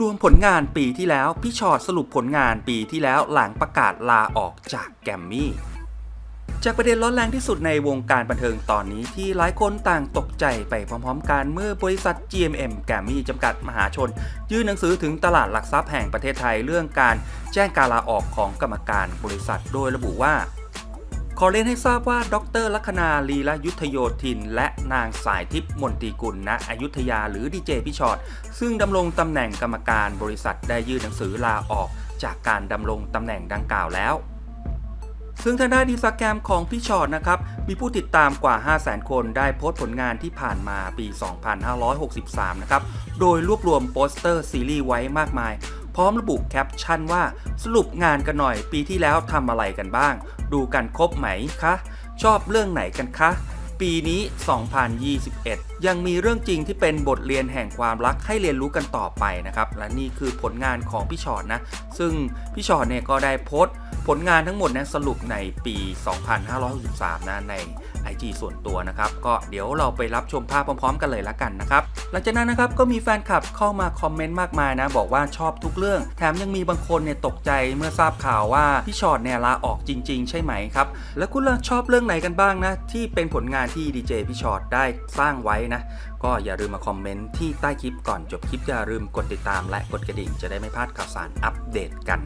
รวมผลงานปีที่แล้ว พี่ชอตสรุปผลงานปีที่แล้วหลังประกาศลาออกจากแกรมมี่ จากประเด็นร้อนแรงที่สุดในวงการบันเทิงตอนนี้ที่หลายคนต่างตกใจไปพร้อมๆกันเมื่อบริษัท GMM แกรมมี่จำกัดมหาชน ยื่นหนังสือถึงตลาดหลักทรัพย์แห่งประเทศไทยเรื่องการแจ้งการลาออกของกรรมการบริษัทโดยระบุว่า ขอเรียนให้ทราบว่า ดรลัคนาลีละยุทธโยธิน และนางสายทิพย์มนตรีกุลณอยุธยาหรือดีเจพี่ชอตซึ่งดำรงตำแหน่งกรรมการบริษัทได้ยื่นหนังสือลาออกจากการดำรงตำแหน่งดังกล่าวแล้ว ซึ่งทางด้านอินสตาแกรมของพี่ชอตนะครับ มีผู้ติดตามกว่า 500,000 คนได้โพสต์ผลงานที่ผ่านมาปี 2563 นะครับ โดยรวบรวมโปสเตอร์ซีรีส์ไว้มากมาย ร้อมระบุแคปชั่นว่า สรุปงานกันหน่อยปีที่แล้วทำอะไรกันบ้าง ดูกันครบไหมคะ ชอบเรื่องไหนกันคะ ปีนี้ 2021 ยังมีเรื่องจริงที่เป็นบทเรียนแห่งความรักให้เรียนรู้กันต่อไปนะครับ และนี่คือผลงานของพี่ชอตนะ ซึ่งพี่ชอตเนี่ยก็ได้โพสต์ผลงานทั้งหมดนี่ยสรุปในปี 2563 นะใน IG ส่วนตัวนะครับ ก็เดี๋ยวเราไปรับชมภาพพร้อมๆ กันเลยละกันนะครับ หลังจากนั้นนะครับก็มีแฟนคลับเข้ามาคอมเมนต์มากมายนะ บอกว่าชอบทุกเรื่อง แถมยังมีบางคนเนี่ยตกใจเมื่อทราบข่าวว่าพี่ชอตเนี่ยลาออกจริง ๆ ใช่ไหมครับ แล้วคุณล่ะชอบเรื่องไหนกันบ้างนะที่เป็นผลงานที่ดีเจพี่ชอตได้สร้างไว้นะ ก็อย่าลืมมาคอมเมนต์ที่ใต้คลิปก่อนจบคลิปอย่าลืมกดติดตามและกดกระดิ่งจะได้ไม่พลาดข่าวสารอัปเดตกัน